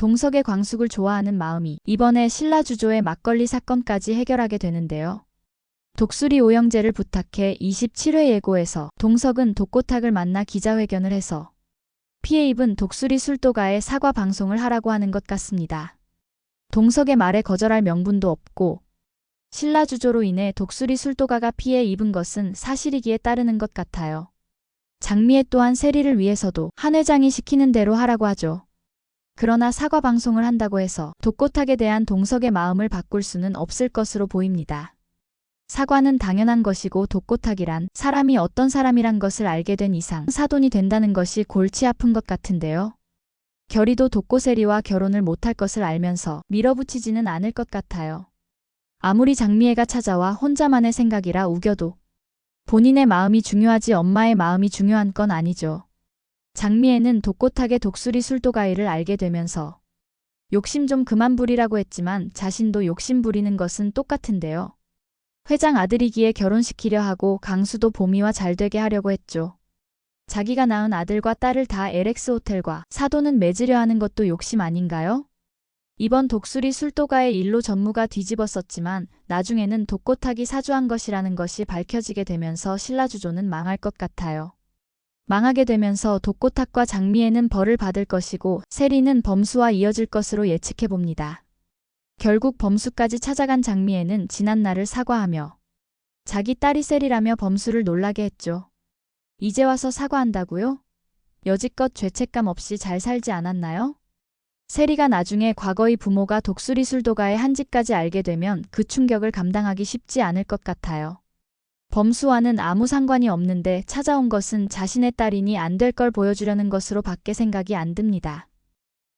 동석의 광숙을 좋아하는 마음이 이번에 신라주조의 막걸리 사건까지 해결하게 되는데요. 독수리 오영재를 부탁해 27회 예고에서 동석은 독고탁을 만나 기자회견을 해서 피해 입은 독수리 술도가에 사과 방송을 하라고 하는 것 같습니다. 동석의 말에 거절할 명분도 없고 신라주조로 인해 독수리 술도가가 피해 입은 것은 사실이기에 따르는 것 같아요. 장미애 또한 세리를 위해서도 한 회장이 시키는 대로 하라고 하죠. 그러나 사과 방송을 한다고 해서 독고탁에 대한 동석의 마음을 바꿀 수는 없을 것으로 보입니다. 사과는 당연한 것이고 독고탁이란 사람이 어떤 사람이란 것을 알게 된 이상 사돈이 된다는 것이 골치 아픈 것 같은데요. 결의도 독고세리와 결혼을 못할 것을 알면서 밀어붙이지는 않을 것 같아요. 아무리 장미애가 찾아와 혼자만의 생각이라 우겨도 본인의 마음이 중요하지 엄마의 마음이 중요한 건 아니죠. 장미애는 독고탁의 독수리 술도가이를 알게 되면서 욕심 좀 그만 부리라고 했지만 자신도 욕심 부리는 것은 똑같은데요. 회장 아들이기에 결혼시키려 하고 강수도 보미와 잘 되게 하려고 했죠. 자기가 낳은 아들과 딸을 다 LX 호텔과 사돈은 맺으려 하는 것도 욕심 아닌가요? 이번 독수리 술도가의 일로 전무가 뒤집었었지만 나중에는 독고탁이 사주한 것이라는 것이 밝혀지게 되면서 신라주조는 망할 것 같아요. 망하게 되면서 독고탁과 장미애는 벌을 받을 것이고 세리는 범수와 이어질 것으로 예측해 봅니다. 결국 범수까지 찾아간 장미애는 지난 날을 사과하며 자기 딸이 세리라며 범수를 놀라게 했죠. 이제 와서 사과한다고요? 여지껏 죄책감 없이 잘 살지 않았나요? 세리가 나중에 과거의 부모가 독수리 술도가의 한지까지 알게 되면 그 충격을 감당하기 쉽지 않을 것 같아요. 범수와는 아무 상관이 없는데 찾아온 것은 자신의 딸이니 안 될 걸 보여주려는 것으로 밖에 생각이 안 듭니다.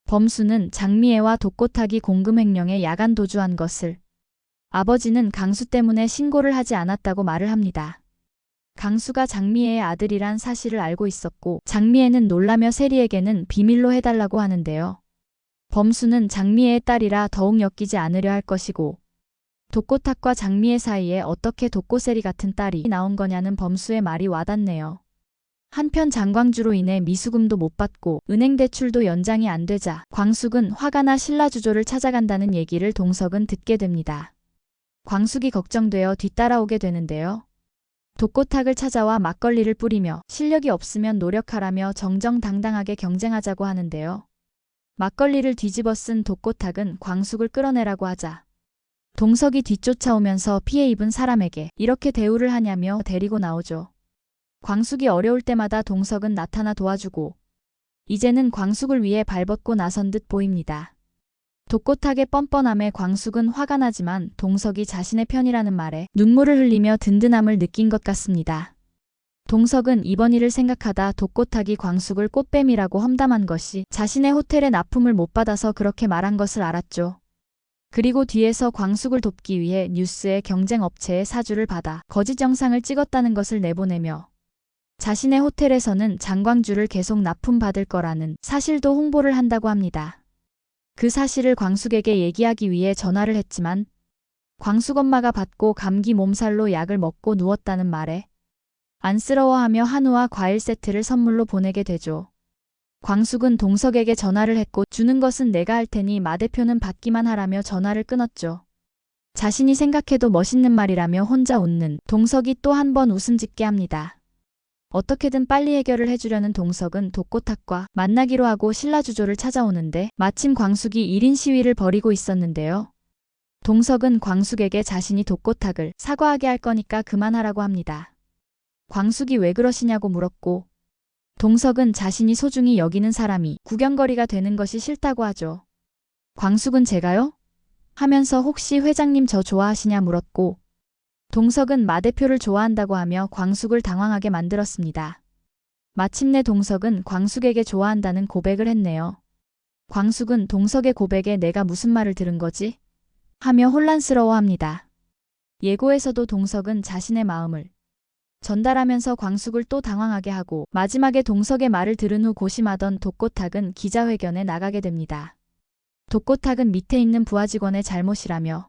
범수는 장미애와 독고탁이 공금횡령에 야간 도주한 것을 아버지는 강수 때문에 신고를 하지 않았다고 말을 합니다. 강수가 장미애의 아들이란 사실을 알고 있었고 장미애는 놀라며 세리에게는 비밀로 해달라고 하는데요. 범수는 장미애의 딸이라 더욱 엮이지 않으려 할 것이고 독고탁과 장미애 사이에 어떻게 독고세리 같은 딸이 나온 거냐는 범수의 말이 와닿네요. 한편 장광주로 인해 미수금도 못 받고 은행 대출도 연장이 안 되자 광숙은 화가 나 신라주조를 찾아간다는 얘기를 동석은 듣게 됩니다. 광숙이 걱정되어 뒤따라오게 되는데요. 독고탁을 찾아와 막걸리를 뿌리며 실력이 없으면 노력하라며 정정당당하게 경쟁하자고 하는데요. 막걸리를 뒤집어 쓴 독고탁은 광숙을 끌어내라고 하자 동석이 뒤쫓아오면서 피해 입은 사람에게 이렇게 대우를 하냐며 데리고 나오죠. 광숙이 어려울 때마다 동석은 나타나 도와주고 이제는 광숙을 위해 발벗고 나선 듯 보입니다. 독고탁의 뻔뻔함에 광숙은 화가 나지만 동석이 자신의 편이라는 말에 눈물을 흘리며 든든함을 느낀 것 같습니다. 동석은 이번 일을 생각하다 독고탁이 광숙을 꽃뱀이라고 험담한 것이 자신의 호텔에 납품을 못 받아서 그렇게 말한 것을 알았죠. 그리고 뒤에서 광숙을 돕기 위해 뉴스에 경쟁 업체의 사주를 받아 거짓 영상을 찍었다는 것을 내보내며 자신의 호텔에서는 장광주를 계속 납품받을 거라는 사실도 홍보를 한다고 합니다. 그 사실을 광숙에게 얘기하기 위해 전화를 했지만 광숙 엄마가 받고 감기 몸살로 약을 먹고 누웠다는 말에 안쓰러워하며 한우와 과일 세트를 선물로 보내게 되죠. 광숙은 동석에게 전화를 했고 주는 것은 내가 할 테니 마 대표는 받기만 하라며 전화를 끊었죠. 자신이 생각해도 멋있는 말이라며 혼자 웃는 동석이 또 한 번 웃음 짓게 합니다. 어떻게든 빨리 해결을 해주려는 동석은 독고탁과 만나기로 하고 신라주조를 찾아오는데 마침 광숙이 1인 시위를 벌이고 있었는데요. 동석은 광숙에게 자신이 독고탁을 사과하게 할 거니까 그만하라고 합니다. 광숙이 왜 그러시냐고 물었고 동석은 자신이 소중히 여기는 사람이 구경거리가 되는 것이 싫다고 하죠. 광숙은 제가요? 하면서 혹시 회장님 저 좋아하시냐 물었고 동석은 마 대표를 좋아한다고 하며 광숙을 당황하게 만들었습니다. 마침내 동석은 광숙에게 좋아한다는 고백을 했네요. 광숙은 동석의 고백에 내가 무슨 말을 들은 거지? 하며 혼란스러워합니다. 예고에서도 동석은 자신의 마음을 전달하면서 광숙을 또 당황하게 하고 마지막에 동석의 말을 들은 후 고심하던 독고탁은 기자회견에 나가게 됩니다. 독고탁은 밑에 있는 부하 직원의 잘못이라며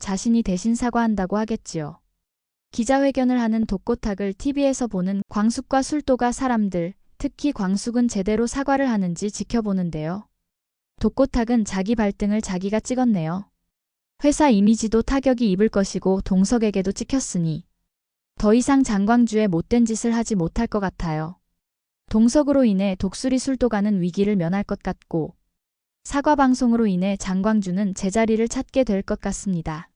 자신이 대신 사과한다고 하겠지요. 기자회견을 하는 독고탁을 TV에서 보는 광숙과 술도가 사람들, 특히 광숙은 제대로 사과를 하는지 지켜보는데요. 독고탁은 자기 발등을 자기가 찍었네요. 회사 이미지도 타격이 입을 것이고 동석에게도 찍혔으니 더 이상 장광주에 못된 짓을 하지 못할 것 같아요. 동석으로 인해 독수리 술도가는 위기를 면할 것 같고 사과 방송으로 인해 장광주는 제자리를 찾게 될 것 같습니다.